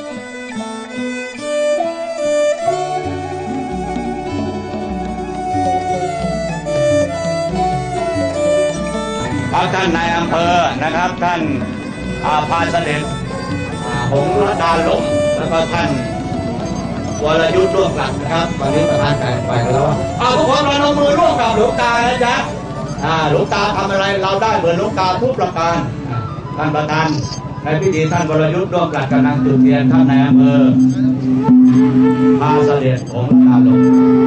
ครับท่านนายอำเภอนะครับ ท่านอาพาเสด็จอ่าหงระดาลมแล้วก็ท่านวรยุทธ์ร่วมกันนะครับวันนี้ประธานแต่ไปแล้วเอาทุกคนเราลงมือร่วมกับหลวงตานะจ๊ะอาหลวงตาทำอะไรเราได้เหมือนหลวงตาทุกประการอ่า ท่านประธานในพิธีท่านวรยุทธ์ร่วมกันกำลังจุดเทียนท่านนายอำเภอพาเสด็จองส์ระดาลง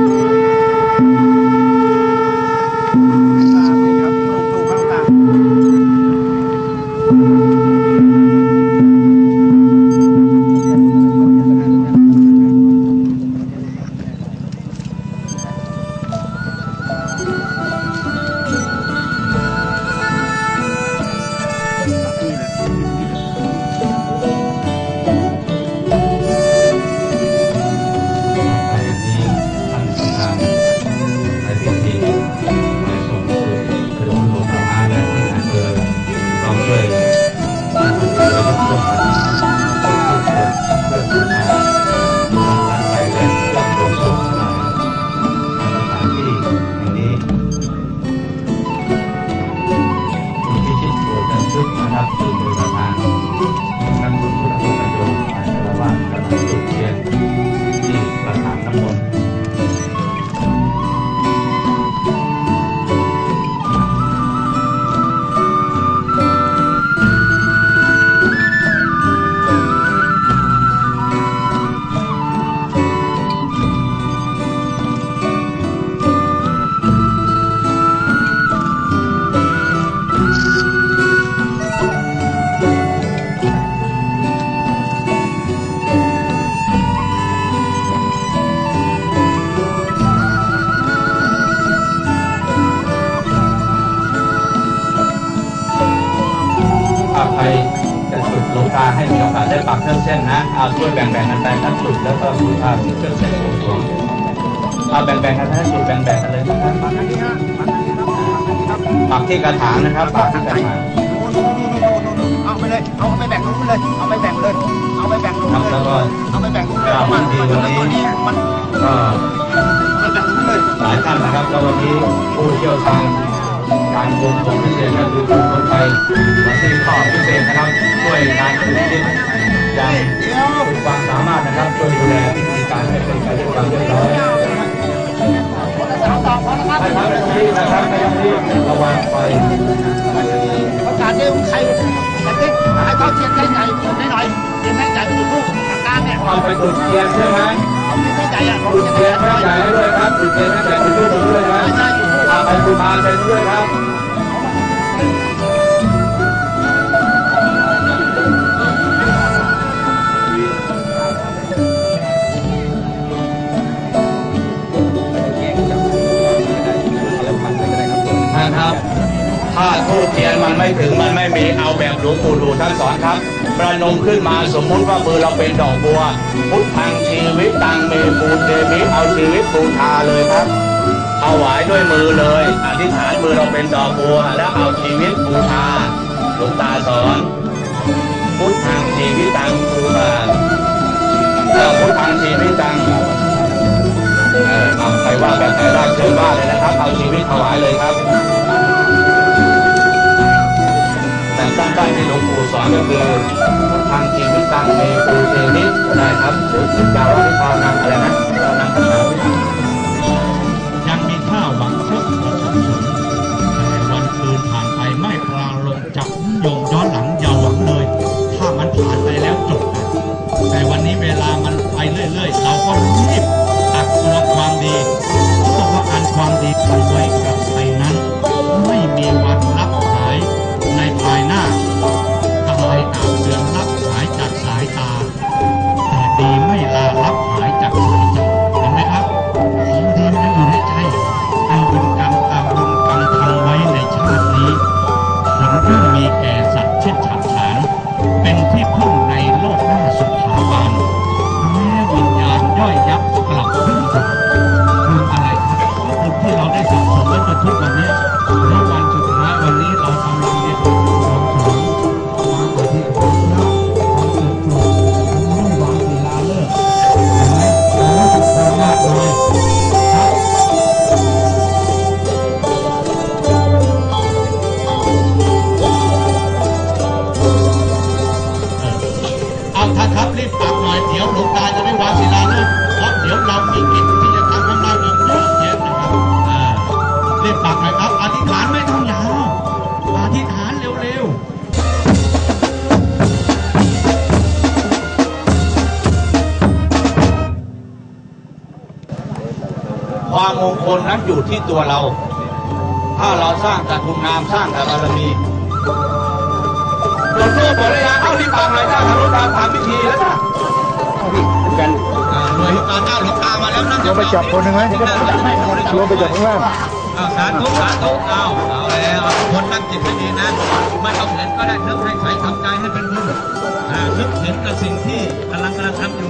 เครื่องเส้นนะเอาช่วยแบ่งๆกันไปทั้งจุดแล้วก็บูชาเครื่องเส้นบวงสรวงเอาแบ่งๆกันทั้งจุดแบ่งๆกันเลยนะครับปักที่กระถางนะครับปักที่กระถางเอาไปเลยเอาไปแบ่งนู้นเลยเอาไปแบ่งเลยเอาไปแบ่งนู้นเลยแล้วก็เอาไปแบ่งนู้นเลยมันดีมันวันนี้ตัวนี้มันก็หลายท่านนะครับแล้ววันนี้ผู้เชี่ยวชาญการบวงสรวงพิเศษก็คือคุณคนไทยมาที่ข้อพิเศษนะครับช่วยงานคุณคิด อย่างเดี๋ยวสุดความสามารถนะครับช่วยดูแลพิธีการให้เป็นไปด้วยความเรียบร้อยสามดอกพอแล้วครับให้ทำตรงนี้นะครับไม่ต้องรีบระวังไฟประกาศเรื่องใครแต่ที่ให้เขาเทียนแค่ใหญ่ให้หน่อยเทียนแค่ใหญ่จุดลูกกางเนี่ยเอาไปจุดเทียนใช่ไหมเอาเทียนแค่ใหญ่อะผมจุดจะเทียนได้แม่ใหญ่ให้ด้วยครับจุดเทียนแม่ใหญ่จุดลูกด้วยนะใช่อยู่เอาไปจุดมาเป็นด้วยครับ ทูบเทียนมันไม่ถึงมันไม่มีเอาแบบหลวงปู่ดูท่านสอนครับ ประนมขึ้นมาสมมุติว่ามือเราเป็นดอกบัว พุทธังชีวิตตังเมปูเตมิเอาชีวิตบูชาเลยครับถวายด้วยมือเลยอธิษฐานมือเราเป็นดอกบัว แล้วเอาชีวิตบูชาหลวงตาสอน พุทธังชีวิตตังบูชาเอ่อพุทธังชีวิตตังเออใครว่าแบบไหนได้เชิญว่าเลยนะครับ เอาชีวิตถวายเลยครับ ก็คือทางจีวิตังเมปูเตมิได้ครับหรือสุดยาวที่พานังอะไรนะพานังภาษาวิทยายังมีข้าวหวังครบประชาชนแต่วันคืนผ่านไปไม่ปราลงจับโยงย้อนหลังอย่าหวังเลย ถ้ามันผ่านไปแล้วจบแต่วันนี้เวลา भूमि ลนั้นอยู่ที่ตัวเรา ถ้าเราสร้างแต่คุณงามสร้างแต่บารมีหลวงพ่อบอกเลยนะเอาที่ปากเลยจ้าทำรถตามทำพิธีแล้วจ้ากันหน่วยตาเจ้ลวงตามาแล้วนะเราไปจับคนหนึ่งไหมเราไปจับข้างล่างสาธุสาธุเอาเอาแล้วคนตั้งจิตให้ดีนะไม่ต้องเห็นก็ได้นึกให้ใส่ทำใจให้เป็นบุญนึกเห็นกับสิ่งที่กำลังกำลังทำอยู่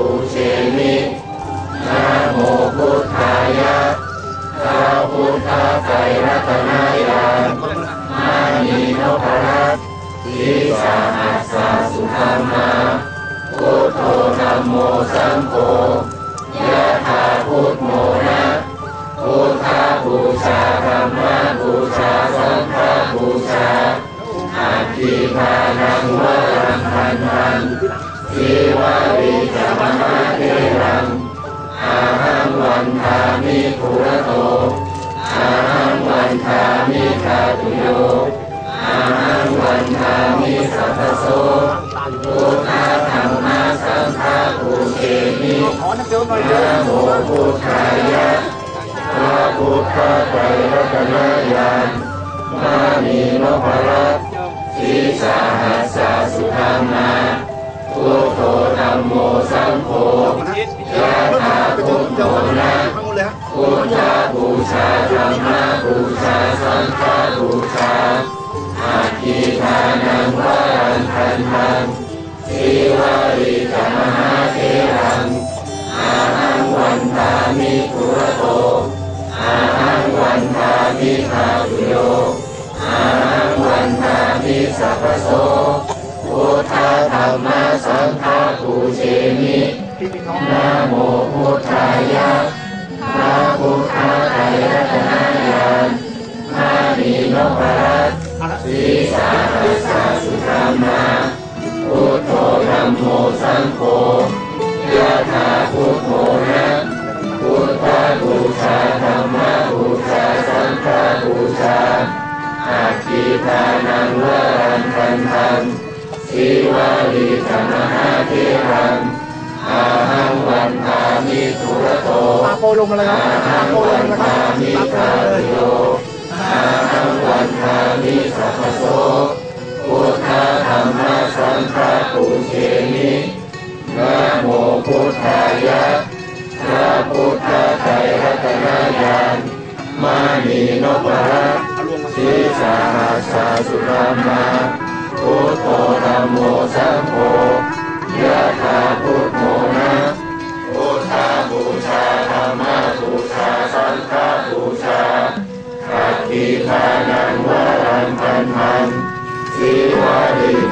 กุเชมินาโมพุทธายะท้าพุทธไตรรัตนายามานีนพรัตทิสาอัสสุธรรมาพุทโธธรมโมสังโฆยะถาพุทโมนะพุทธาบูชาธรรมบูชาสังฆบูชาอาทิพานังวรังพันธัง ชีวารีะมาะเทรังอาหังวันทามิภูรโตอาหังวันทามิคาตุโยอาหังวันทามิสัพพโสภูธาธรรมาสังฆาภูเกมินาโมภูคายะพระพุทธไตรรัตนยานมามีนพรัตน์ศีสา พุทธบูชาธรรมบูชาสังฆบูชาอาคีทานังวารันทันทังสีวาริกมหาเทรังอาหังวันตามิภุระโตอาหังวันตามิภาคุโยอาหังวันตามิสัพพโสพุทธธรรมสังฆาปูเชนินะโมพุทธายะ พุทธาไตรรัตนายานมามีนพรัตสีสาริสสุธามาพุทโธธรรมโมสังโฆยะถาพุทโธนะพุทธาบูชาธรรมบูชาสังฆาบูชาอาคีทานังวรันทันธรรมสีวาลีธรรมหาเทรังอาหังวัน ตาโกลงมาเลยครับตาโกลงมาเลยครับตาโกลงเลย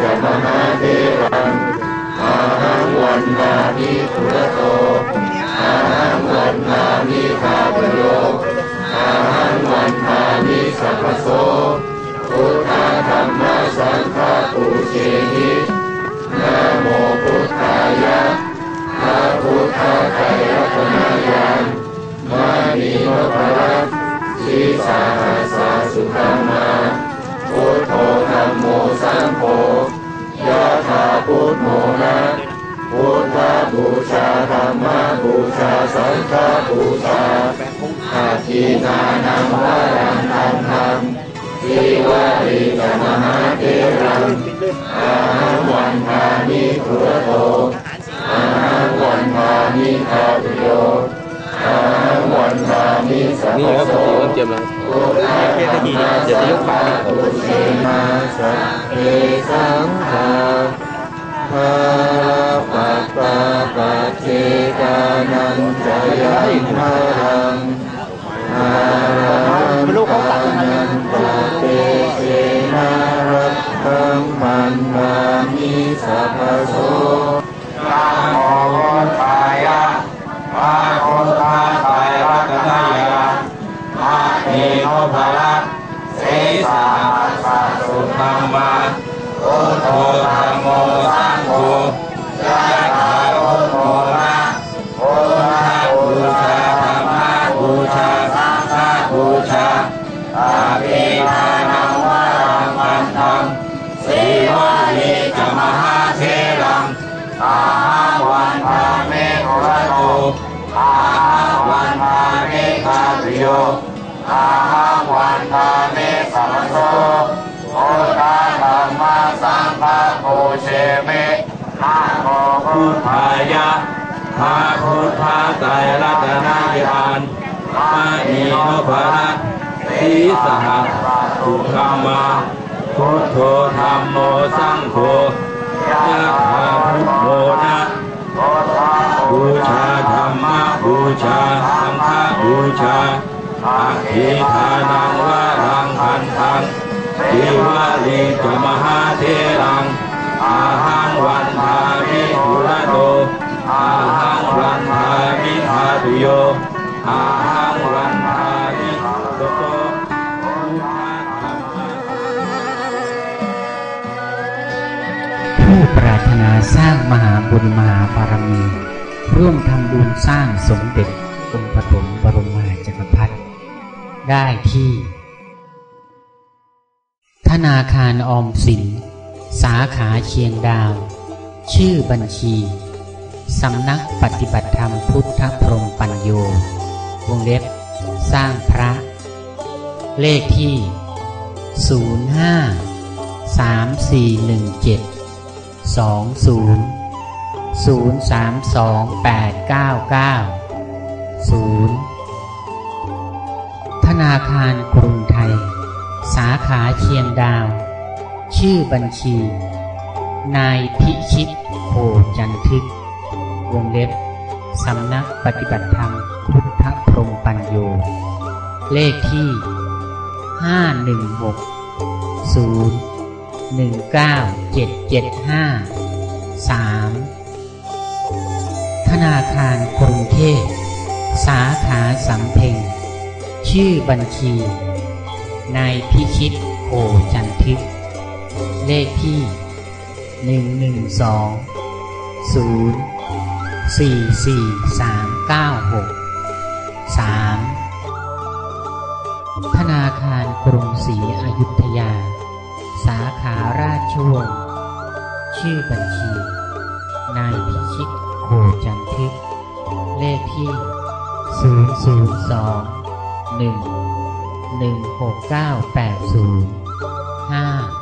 กัมหาเทวังอาหังวันนามิสุรโตอาหังวันนามิคาบโยอาหังวันนามิสัพโสพุทธาธรรมสังฆาปูเชนินะโมพุทธายะพระพุทธไตรรัตนายานมานิมภรัตสีสาสาสุขัง มโมสังโฆยะถาพุทโมนะพุทธบูชาธรรมบูชาสังฆบูชาอาทินานังวารังตังธรรมทิวาริกมหาเทรังอาวันทานิพุรโตอาวันทานิทาวิโยอาวัน นี่ครับผมมาสัพเพสังฆาภาปัปปะปัจเจกานันจะยัยมะรังอารังปานันตะเตเสนารัตถังมันมามิสัพพโสนะโม งอาวันทาเมฆระโตอาวันทาเมฆาติโยอาวันทาเมฆสัมโตโอตาธรรมสังฆโอเชเมนะโมพุทธายะพระพุทธาไตรรัตนายานมานีโนภรัตสีสหัสสุธรรมาพุทโธธรรมโมสังโฆ ยะถาพุทโธนะบูชาธรรมะบูชาสังฆบูชาอาทิทานังวารังพันธังทิวาลีจมหาเทรังอาหังวันทามิหุระโตอาหังวันทามิทาตุโยอาหังารถนาสร้างมหาบุญมหาบารมี ร่วมทำบุญสร้างสมเด็จองค์ปฐมบรมมาจักรพรรดิได้ที่ ธนาคารออมสิน สาขาเชียงดาว ชื่อบัญชี สำนักปฏิบัติธรรมพุทธพรหมปัญโยวงเล็บ สร้างพระ เลขที่ 05 3417 สองศูนย์ศูนย์สามสองแปดเก้าเก้าศูนย์ธนาคารกรุงไทย สาขาเชียงดาว ชื่อบัญชี นายพิชิตโพจันทึก วงเล็บ สำนักปฏิบัติธรรมพุทธพรมปัญโย เลขที่ห้า หนึ่งเก้าเจ็ดเจ็ดห้าสามธนาคารกรุงเทพสาขาสำเพ็ง ชื่อบัญชี นายพิชิตโอจันทึกเลขที่หนึ่งหนึ่งสองศูนย์สี่สี่สามเก้าหกสามธนาคารกรุงศรีอยุธยาสาขารา ช่วง ชื่อบัญชี นายพิชิตโคจันทึก เลขที่002 1 16980 5